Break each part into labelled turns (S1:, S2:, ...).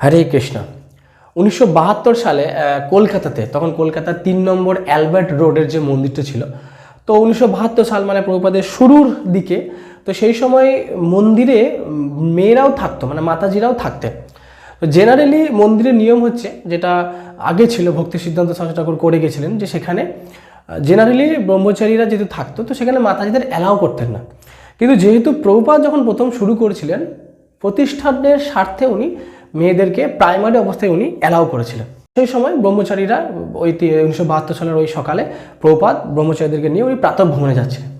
S1: হরে কৃষ্ণ। উনিশশো বাহাত্তর সালে কলকাতাতে, তখন কলকাতার তিন নম্বর অ্যালবার্ট রোডের যে মন্দিরটা ছিল, তো উনিশশো বাহাত্তর সাল মানে প্রভুপাদের শুরুর দিকে, তো সেই সময় মন্দিরে মেয়েরাও থাকতো মানে মাতাজিরাও থাকতেন। তো জেনারেলি মন্দিরের নিয়ম হচ্ছে, যেটা আগে ছিল, ভক্তি সিদ্ধান্ত শাস্ত্র ঠাকুর করে গেছিলেন, যে সেখানে জেনারেলি ব্রহ্মচারীরা যেহেতু থাকতো, তো সেখানে মাতাজিদের অ্যালাউ করতেন না। কিন্তু যেহেতু প্রভুপাদ যখন প্রথম শুরু করেছিলেন, প্রতিষ্ঠানের স্বার্থে উনি মেয়েদেরকে প্রাইমারি অবস্থায় উনি অ্যালাউ করেছিলেন। সেই সময় ব্রহ্মচারীরা ওই উনিশশো বাহাত্তর সালের ওই সকালে প্রপাত ব্রহ্মচারীদেরকে নিয়ে উনি প্রাতঃ ভ্রমণে যাচ্ছিলেন।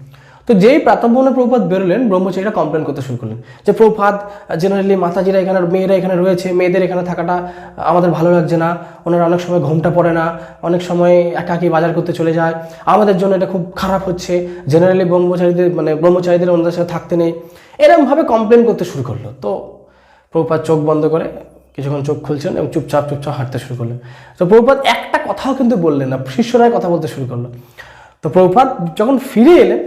S1: তো যেই প্রাতঃভ্রমণে প্রপাত বেরোলেন, ব্রহ্মচারীরা কমপ্লেন করতে শুরু করলেন যে প্রপাত জেনারেলি মাতাজিরা এখানে, মেয়েরা এখানে রয়েছে, মেয়েদের এখানে থাকাটা আমাদের ভালো লাগছে না। ওনারা অনেক সময় ঘুমটা পড়ে না, অনেক সময় একাকি বাজার করতে চলে যায়। আমাদের জন্য এটা খুব খারাপ হচ্ছে। জেনারেলি ব্রহ্মচারীদের মানে ব্রহ্মচারীদের ওনাদের সাথে থাকতে নেই। এরকমভাবে কমপ্লেন করতে শুরু করল। তো প্রভুপাত চোখ বন্ধ করে কিছুক্ষণ চোখ খুলছেন এবং চুপচাপ চুপচাপ হাঁটতে শুরু করলেন। তো প্রভুপাত একটা কথাও কিন্তু বললেন না, শিষ্যরাই কথা বলতে শুরু করল। তো প্রভুপাত যখন ফিরে এলেন,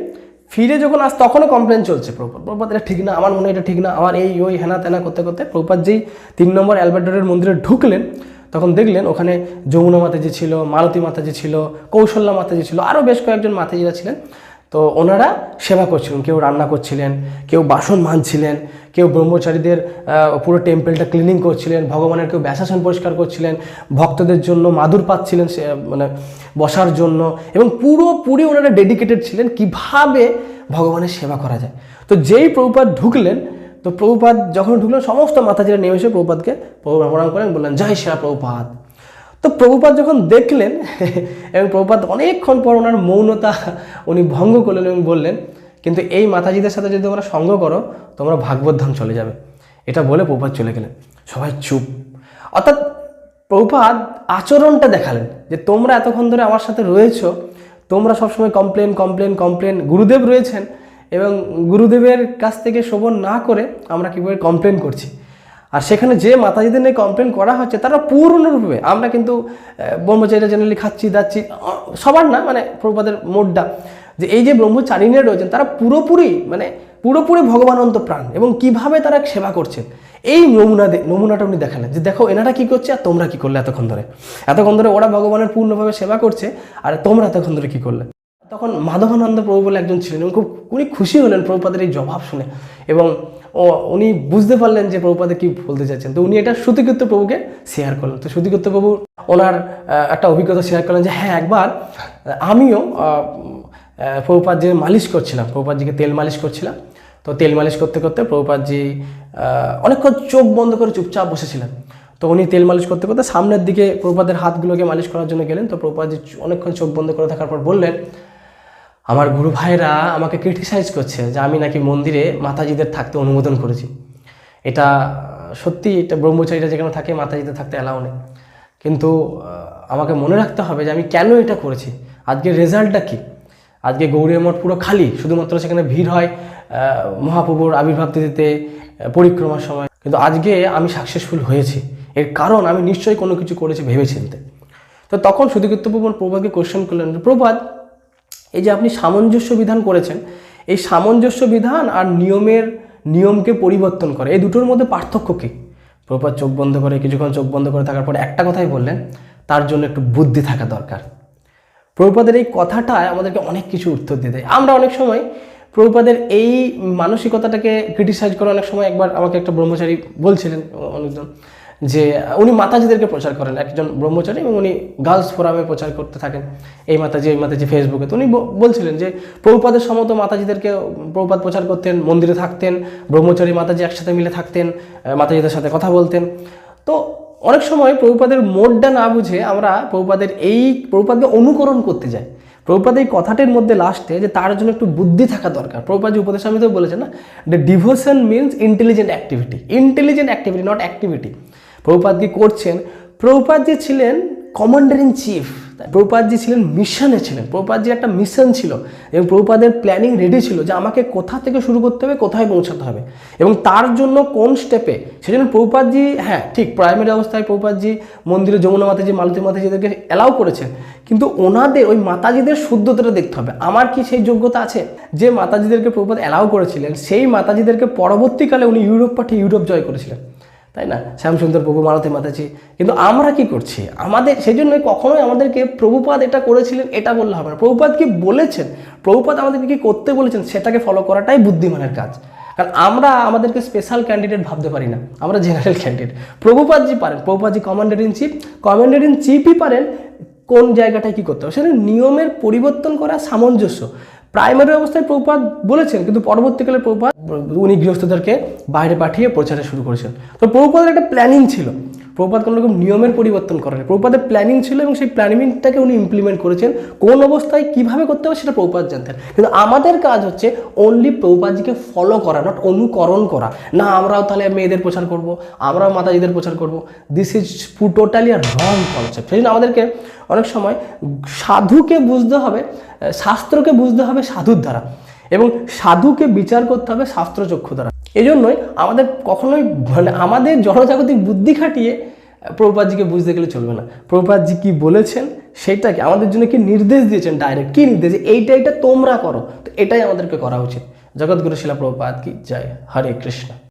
S1: ফিরে যখন আস তখনও কমপ্লেন চলছে প্রভুপাত প্রভুপাত এটা ঠিক না, আমার মনে এটা ঠিক না, আমার এই, ওই, হেনা তেনা করতে করতে প্রভুপাত যেই তিন নম্বর অ্যালবার্টের মন্দিরে ঢুকলেন, তখন দেখলেন ওখানে যমুনা মাতাজি ছিল, মালতী মাতাজি ছিল, কৌশল্যা মাতাজি ছিল, আরও বেশ কয়েকজন মাতাজিরা ছিলেন। তো ওনারা সেবা করছিলেন, কেউ রান্না করছিলেন, কেউ বাসন মাজছিলেন কেউ ব্রহ্মচারীদের পুরো টেম্পলটা ক্লিনিং করছিলেন, ভগবানের কেউ ব্যাসাসন পরিষ্কার করছিলেন, ভক্তদের জন্য মাদুর পাচ্ছিলেন, সে মানে বসার জন্য এবং পুরোপুরি ওনারা ডেডিকেটেড ছিলেন কীভাবে ভগবানের সেবা করা যায়। তো যেই প্রভুপাত ঢুকলেন, তো প্রভুপাত যখন ঢুকলেন, সমস্ত মাতাজিরা নেমে এসে প্রভুপাতকে প্রণাম করেন, বললেন, জয় সেরা প্রভুপাত তো প্রভুপাত যখন দেখলেন, এবং প্রভুপাত অনেকক্ষণ পর ওনার মৌনতা উনি ভঙ্গ করলেন এবং বললেন, কিন্তু এই মাতাজিদের সাথে যদি তোমরা সঙ্গ করো, তোমরা ভাগবত ধাম চলে যাবে। এটা বলে প্রভুপাত চলে গেলেন। সবাই চুপ। অর্থাৎ প্রভুপাত আচরণটা দেখালেন যে তোমরা এতক্ষণ ধরে আমার সাথে রয়েছো, তোমরা সবসময় কমপ্লেন কমপ্লেন কমপ্লেন গুরুদেব রয়েছেন, এবং গুরুদেবের কাছ থেকে শোভন না করে আমরা কীভাবে কমপ্লেন করছি। আর সেখানে যে মাতাজিদের নিয়ে কমপ্লেন করা হচ্ছে, তারা পূর্ণরূপে, আমরা কিন্তু ব্রহ্মচারীরা জেনারেলি খাচ্ছি, দাচ্ছি, সবার না মানে প্রভুপাদের মোডটা, যে এই যে ব্রহ্মচারিণীরা রয়েছেন, তারা পুরোপুরি মানে পুরোপুরি ভগবানন্ত প্রাণ, এবং কীভাবে তারা সেবা করছেন, এই নমুনা নমুনাটা উনি দেখালেন, যে দেখো এনারা কি করছে, আর তোমরা কি করলে এতক্ষণ ধরে? এতক্ষণ ধরে ওরা ভগবানের পূর্ণভাবে সেবা করছে, আর তোমরা এতক্ষণ ধরে কি করলে? তখন মাধবানন্দ প্রভু বলে একজন ছিলেন। এবং খুব উনি খুশি হলেন প্রভুপাদের এই জবাব শুনে। এবং ও উনি বুঝতে পারলেন যে প্রভুপাদে কি বলতে চাচ্ছেন তো উনি এটা শ্রুতিকৃত্য প্রভুকে শেয়ার করলেন। তো শ্রুতিকৃত্য প্রভু ওনার একটা অভিজ্ঞতা শেয়ার করলেন যে হ্যাঁ একবার আমিও আহ, প্রভুপাদ যে মালিশ করছিলাম প্রভুপাদজিকে তেল মালিশ করছিলাম। তো তেল মালিশ করতে করতে প্রভুপাদজি অনেকক্ষণ চোখ বন্ধ করে চুপচাপ বসেছিলেন। তো উনি তেল মালিশ করতে করতে সামনের দিকে প্রভুপাদের হাতগুলোকে মালিশ করার জন্য গেলেন। তো প্রভুপাদজি অনেকক্ষণ চোখ বন্ধ করে থাকার পর বললেন আমার গুরু ভাইরা আমাকে ক্রিটিসাইজ করছে যে আমি নাকি মন্দিরে মাতাজিদের থাকতে অনুমোদন করেছি। এটা সত্যি এটা ব্রহ্মচারীরা যেখানে থাকে মাতাজিদের থাকতে অ্যালাউ নেই। কিন্তু আমাকে মনে রাখতে হবে যে আমি কেন এটা করেছি? আজকের রেজাল্টটা কী? আজকে গৌরীয় মঠ পুরো খালি শুধুমাত্র সেখানে ভিড় হয় মহাপ্রভুর আবির্ভাব আহ, পরিক্রমার সময়। কিন্তু আজকে আমি সাকসেসফুল হয়েছি। এর কারণ আমি নিশ্চয়ই কোনো কিছু করেছি ভেবে চিনতে তো তখন সুদীকৃত্যপ্রভু প্রভাতকে কোশ্চেন করলেন প্রভাত এই যে আপনি সামঞ্জস্য বিধান করেছেন, এই সামঞ্জস্য বিধান আর নিয়মের নিয়মকে পরিবর্তন করে, এই দুটোর মধ্যে পার্থক্য কী? প্রপার চোখ বন্ধ করে, কিছুক্ষণ চোখ বন্ধ করে থাকার পরে একটা কথাই বললেন, তার জন্য একটু বুদ্ধি থাকা দরকার। প্রভুপাদের এই কথাটায় আমাদেরকে অনেক কিছু উত্তর দিয়ে দেয় আমরা অনেক সময় প্রভুপাদের এই মানসিকতাটাকে ক্রিটিসাইজ করে অনেক সময় একবার আমাকে একটা ব্রহ্মচারী বলছিলেন অনেকজন যে উনি মাতাজিদেরকে প্রচার করেন, একজন ব্রহ্মচারী এবং উনি গার্লস ফোরামে প্রচার করতে থাকেন। এই মাতাজি এই মাতাজি ফেসবুকে তো উনি বলছিলেন যে, প্রভুপাদের সমত মাতাজিদেরকে, প্রভুপাদ প্রচার করতেন, মন্দিরে থাকতেন, ব্রহ্মচারী, মাতাজি একসাথে মিলে থাকতেন মাতাজিদের সাথে কথা বলতেন। তো অনেক সময় প্রভুপাদের মোডটা না বুঝে আমরা প্রভুপাদের এই, প্রভুপাদকে অনুকরণ করতে যাই। প্রভুপাদ এই কথাটির মধ্যে লাস্টে যে তার জন্য একটু বুদ্ধি থাকা দরকার। প্রভুপাদ যে উপদেশ আমি তো বলেছেন না the devotion means intelligent activity intelligent activity not activity Prabhupada কি করছেন? প্রভুপাদ যে ছিলেন কমান্ডার ইন চিফ প্রভুপাদ যে ছিলেন মিশনে ছিলেন, প্রভুপাদ যে একটা মিশন ছিল এবং প্রভুপাদের প্ল্যানিং রেডি ছিল যে আমাকে কোথা থেকে শুরু করতে হবে, কোথায় পৌঁছাতে হবে এবং তার জন্য কোন স্টেপে সেজন্য প্রভুপাদজি হ্যাঁ ঠিক প্রাইমারি অবস্থায় প্রভুপাদজি মন্দিরে যমুনা মাতাজি, মালতী মাতাজিদেরকে অ্যালাউ করেছেন। কিন্তু ওনাদের, ওই মাতাজিদের শুদ্ধতাটা দেখতে হবে। আমার কি সেই যোগ্যতা আছে? যে মাতাজিদেরকে প্রভুপাদ অ্যালাউ করেছিলেন, সেই মাতাজিদেরকে পরবর্তীকালে উনি ইউরোপ পাঠিয়ে ইউরোপ জয় করেছিলেন। তাই না? শ্যামসুন্দর প্রভু মারতে মাতাজি। কিন্তু আমরা কি করছি? আমাদের সেই জন্য কখনোই আমাদেরকে প্রভুপাদ এটা করেছিলেন, এটা বললে হবে না। প্রভুপাদ কি বলেছেন? প্রভুপাদ আমাদেরকে কি করতে বলেছেন? সেটাকে ফলো করাটাই বুদ্ধিমানের কাজ। কারণ আমরা আমাদেরকে স্পেশাল ক্যান্ডিডেট ভাবতে পারি না। আমরা জেনারেল ক্যান্ডিডেট প্রভুপাদজি পারেন। Prabhupadji commander in chief commander in চিফই পারেন কোন জায়গাটায় কি করতে হবে? সেটা নিয়মের পরিবর্তন করা সামঞ্জস্য। প্রাইমারি অবস্থায় প্রপাত বলেছেন, কিন্তু পরবর্তীকালে প্রপাত উনি গৃহস্থদেরকে বাইরে পাঠিয়ে প্রচারে শুরু করেছেন। তো প্রপাতের একটা প্ল্যানিং ছিল। প্রভুপাত কোনো রকম নিয়মের পরিবর্তন করেন প্রভুপাদের প্ল্যানিং ছিল এবং সেই প্ল্যানিংটাকে উনি ইমপ্লিমেন্ট করেছেন। কোন অবস্থায় কীভাবে করতে হবে সেটা প্রপাত জানতেন। কিন্তু আমাদের কাজ হচ্ছে অনলি প্রভুপাতজিকে ফলো করা নট অনুকরণ করা। না, আমরাও তাহলে মেয়েদের প্রচার করব, আমরাও মাতাজিদের প্রচার করব। দিস ইজ পু টোটালি আর রং কনসেপ্ট সেই আমাদেরকে অনেক সময় সাধুকে বুঝতে হবে শাস্ত্রকে বুঝতে হবে সাধুর দ্বারা। এবং সাধুকে বিচার করতে হবে শাস্ত্রচক্ষু দ্বারা। এই জন্যই আমাদের কখনোই মানে আমাদের জনজাগতিক বুদ্ধি খাটিয়ে প্রভুপাতজিকে বুঝতে গেলে চলবে না। প্রভুপাতজি কি বলেছেন সেটাকে আমাদের জন্য কি নির্দেশ দিয়েছেন ডাইরেক্ট কী নির্দেশ? এইটা এইটা তোমরা করো। তো এটাই আমাদেরকে করা উচিত। জগৎগুরু শিলা প্রভুপাত কি? জয়। হরে কৃষ্ণ।